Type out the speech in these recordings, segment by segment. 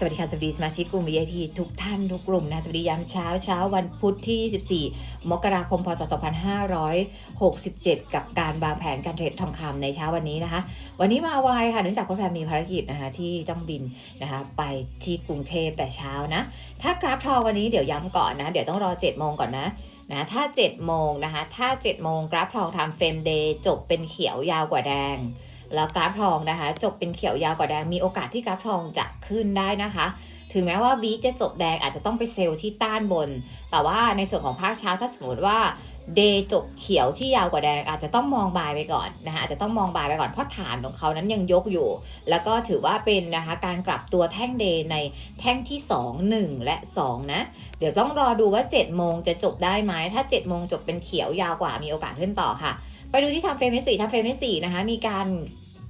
สวัสดีค่ะ สวัสดีสมาชิกกลุ่ม VIP ทุกท่านทุกกลุ่มนะ สวัสดียามเช้าเช้าวันพุธที่ 24 มกราคม พศ 2567 กับการวางแผนการเทรดทองคำในเช้าวันนี้นะคะ วันนี้มาไวค่ะเนื่องจากคุณแพมมีภารกิจนะคะที่ต้องบินนะคะไปที่กรุงเทพแต่เช้านะ ถ้ากราฟทองวันนี้เดี๋ยวย้ำก่อนนะ เดี๋ยวต้องรอ 7 โมงก่อนนะนะถ้า 7 โมงนะคะ ถ้า 7 โมงกราฟทองทำเฟรมเดย์จบเป็นเขียวยาวกว่าแดง แล้วกราฟทองนะคะ จบเป็นเขียวยาวกว่าแดงมีโอกาสที่กราฟทองจะขึ้นได้นะคะถึงแม้ว่าวีจะจบแดงอาจจะต้องไปเซลล์ที่ต้านบน แต่ว่าในส่วนของภาคเช้าถ้าสมมติว่าเดย์จบเขียวที่ยาวกว่าแดงอาจจะต้องมองบายไปก่อนนะคะอาจจะต้องมองบายไปก่อนเพราะฐานของเขานั้นยังยกอยู่ แล้วก็ถือว่าเป็นนะคะการกลับตัวแท่งเดย์ในแท่งที่ 2 1 และ 2 นะ เดี๋ยวต้องรอดูว่า 7 โมงจะจบได้ไหมถ้า 7 โมงจบเป็นเขียวยาวกว่ามีโอกาสขึ้นต่อค่ะ ไปดูที่ทำเฟรมสี่ทำเฟรมสี่นะคะมีการ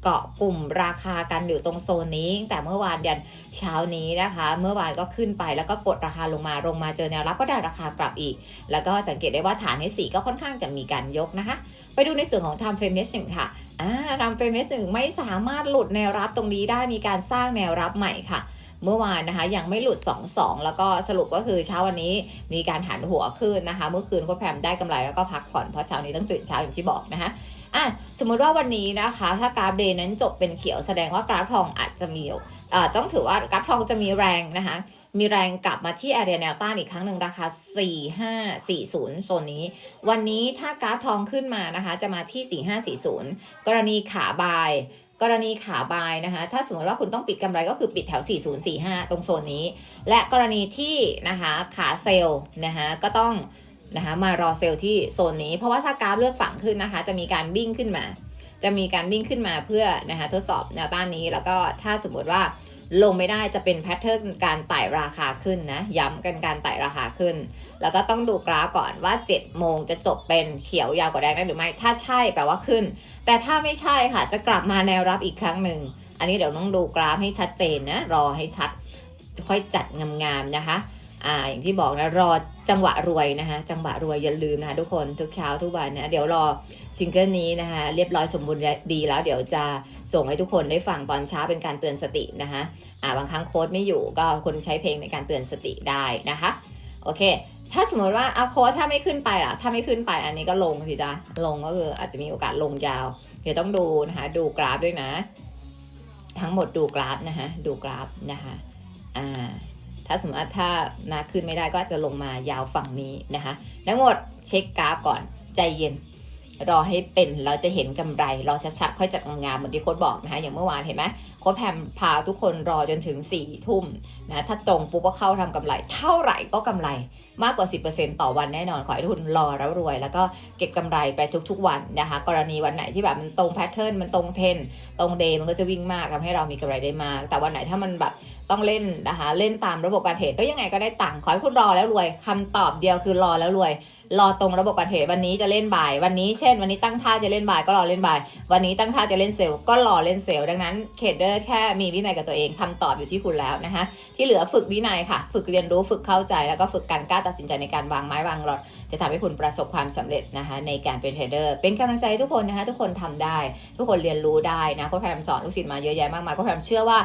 เกาะกลุ่มราคากันอยู่ตรงโซนนี้แต่เมื่อวานยันเช้านี้นะคะ เมื่อวานก็ขึ้นไปแล้วก็กดราคาลงมาลงมาเจอแนวรับก็ได้ราคากลับอีก แล้วก็สังเกตได้ว่าฐานให้สี่ก็ค่อนข้างจะมีการยกนะคะ ไปดูในส่วนของ time frame h 1ค่ะอ่า time frame h 1ไม่สามารถหลุดแนวรับตรงนี้ได้มีการสร้างแนวรับใหม่ค่ะเมื่อวานนะคะยังไม่หลุด 2-2 แล้วก็สรุปก็คือเช้าวันนี้มีการหันหัวขึ้นนะคะ เมื่อคืนก็แพมได้กำไรแล้วก็พักผ่อนเพราะเช้านี้ต้องตื่นเช้าอย่างที่บอกนะคะ อะสมมุติว่าวันนี้นะคะ ถ้ากราฟเดย์นั้นจบเป็นเขียวแสดงว่ากราฟทองอาจจะมีอ่าต้องถือว่ากราฟทองจะมีแรงนะคะมีแรงกลับมาที่ area แนวต้านอีกครั้งหนึ่งราคา 4540 โซนนี้ วันนี้ถ้ากราฟทองขึ้นมานะคะ จะมาที่ 4540 กรณีขาบาย กรณีขาบายนะคะ ถ้าสมมติว่าคุณต้องปิดกำไรก็คือปิดแถว 4045 ตรงโซนนี้ และกรณีที่นะคะขาเซลล์นะคะก็ต้อง นะคะมารอเซลล์ที่โซนนี้ เพราะว่าถ้ากราฟเลือกฝั่งขึ้นนะคะ จะมีการวิ่งขึ้นมา จะมีการวิ่งขึ้นมาเพื่อนะคะทดสอบแนวต้านนี้ แล้วก็ถ้าสมมติว่าลงไม่ได้จะเป็นแพทเทิร์นการไต่ราคาขึ้นนะย้ำกันการไต่ราคาขึ้น แล้วก็ต้องดูกราฟก่อนว่า 7 โมงจะจบเป็นเขียวยาวกว่าแดงได้หรือไม่ ถ้าใช่แปลว่าขึ้น แต่ถ้าไม่ใช่ค่ะจะกลับมาแนวรับอีกครั้งหนึ่ง อันนี้เดี๋ยวต้องดูกราฟให้ชัดเจนนะรอให้ชัด ค่อยจัดงามๆนะคะ อ่าอย่างที่บอกนะรอจังหวะรวยนะคะจังหวะรวยอย่าลืมนะคะทุกคนทุกเช้าทุกวันนะเดี๋ยวรอซิงเกิลนี้นะคะเรียบร้อยสมบูรณ์ดีแล้วเดี๋ยวจะส่งให้ทุกคนได้ฟังตอนเช้าเป็นการเตือนสตินะคะอ่าบางครั้งโค้ดไม่อยู่ก็คนใช้เพลงในการเตือนสติได้นะคะโอเค ถ้าสมมติว่าอาโค้ดถ้าไม่ขึ้นไปล่ะถ้าไม่ขึ้นไปอันนี้ก็ลงสิจ้ะลงก็คืออาจจะมีโอกาสลงยาว เดี๋ยวต้องดูนะคะดูกราฟด้วยนะ ทั้งหมดดูกราฟนะคะดูกราฟนะคะอ่า ถ้าสมมติว่าถ้านาขึ้นไม่ได้ก็จะลงมายาวฝั่งนี้นะคะทั้งหมดเช็คกราฟก่อนใจเย็น รอให้เป็นเราจะเห็นกำไรเราจะชัดค่อยจัดงานเหมือนที่โค้ดบอกนะคะอย่างเมื่อวานเห็นไหมโค้ดแพมพาทุกคนรอจนถึง4ี่ทุ่มนะถ้าตรงปุ๊บก็เข้าทำกำไร เท่าไหร่ก็กำไรมากกว่า 10%ต่อวันแน่นอน ขอให้ทุกคนรอแล้วรวย แล้วก็เก็บกำไรไปทุกๆวันนะคะ กรณีวันไหนที่แบบมันตรงแพทเทิร์นมันตรงเทนตรงเดย์มันก็จะวิ่งมากทำให้เรามีกำไรได้มาก แต่วันไหนถ้ามันแบบ ต้องเล่นนะคะ เล่นตามระบบการเทรดก็ยังไงก็ได้ตังค์ขอให้คุณรอแล้วรวยคำตอบเดียวคือรอแล้วรวย รอตรงระบบการเทรดวันนี้จะเล่นบ่าย วันนี้เช่น วันนี้ตั้งท่าจะเล่นบ่ายก็รอเล่นบ่าย วันนี้ตั้งท่าจะเล่นเซลล์ก็รอเล่นเซลล์ดังนั้นเทรดเดอร์แค่มีวินัยกับตัวเองคำตอบอยู่ที่คุณแล้วนะคะ ที่เหลือฝึกวินัยค่ะ ฝึกเรียนรู้ฝึกเข้าใจ แล้วก็ฝึกการกล้าตัดสินใจในการวางไม้วางหลอดจะทำให้คุณประสบความสำเร็จนะคะในการเป็นเทรดเดอร์ เป็นกำลังใจให้ทุกคนนะคะทุกคนทำได้ ทุกคนเรียนรู้ได้นะโค้ชแพมสอนลูกศิษย์มาเยอะแยะมากมายโค้ชแพมเชื่อว่า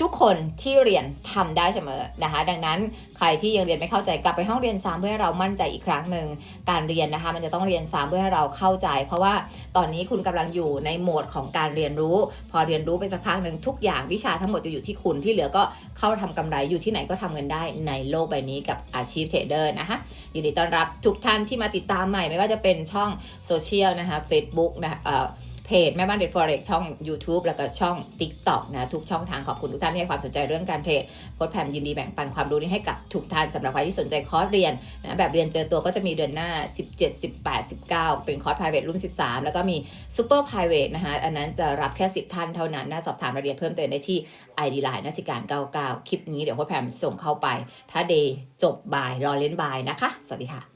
ทุกคนที่เรียนทำได้เสมอนะคะ ดังนั้นใครที่ยังเรียนไม่เข้าใจกลับไปห้องเรียนซ้ำเพื่อให้เรามั่นใจอีกครั้งหนึ่งการเรียนนะคะ มันจะต้องเรียนซ้ำเพื่อให้เราเข้าใจ เพราะว่าตอนนี้คุณกำลังอยู่ในโหมดของการเรียนรู้ พอเรียนรู้ไปสักพักหนึ่งทุกอย่างวิชาทั้งหมดจะอยู่ที่คุณที่เหลือก็เข้าทำกำไรอยู่ที่ไหนก็ทำเงินได้ในโลกใบนี้กับอาชีพเทรดเดอร์นะคะยินดีต้อนรับทุกท่านที่มาติดตามใหม่ไม่ว่าจะเป็นช่องโซเชียลนะคะ Facebook นะคะเอ่อ เพจแม่บ้านเด็ดฟอเร็กช่อง YouTube แล้วก็ช่อง TikTok นะทุกช่องทางขอบคุณทุกท่านที่ให้ความสนใจเรื่องการเทรดโค้ดแพมยินดีแบ่งปันความรู้นี้ให้กับทุกท่านสำหรับใครที่สนใจคอร์สเรียนนะแบบเรียนเจอตัวก็จะมีเดือนหน้า 17 18 19 เป็นคอร์ส private รุ่น 13 แล้วก็มี super private นะคะอันนั้นจะรับแค่ 10 ท่านเท่านั้นนะสอบถามรายละเอียดเพิ่มเติมได้ที่ ID Line นักสิการ99คลิปนี้เดี๋ยวโค้ดแพมส่งเข้าไป ถ้าเดย์จบบ่ายรอเล่นบ่ายนะคะ สวัสดีค่ะ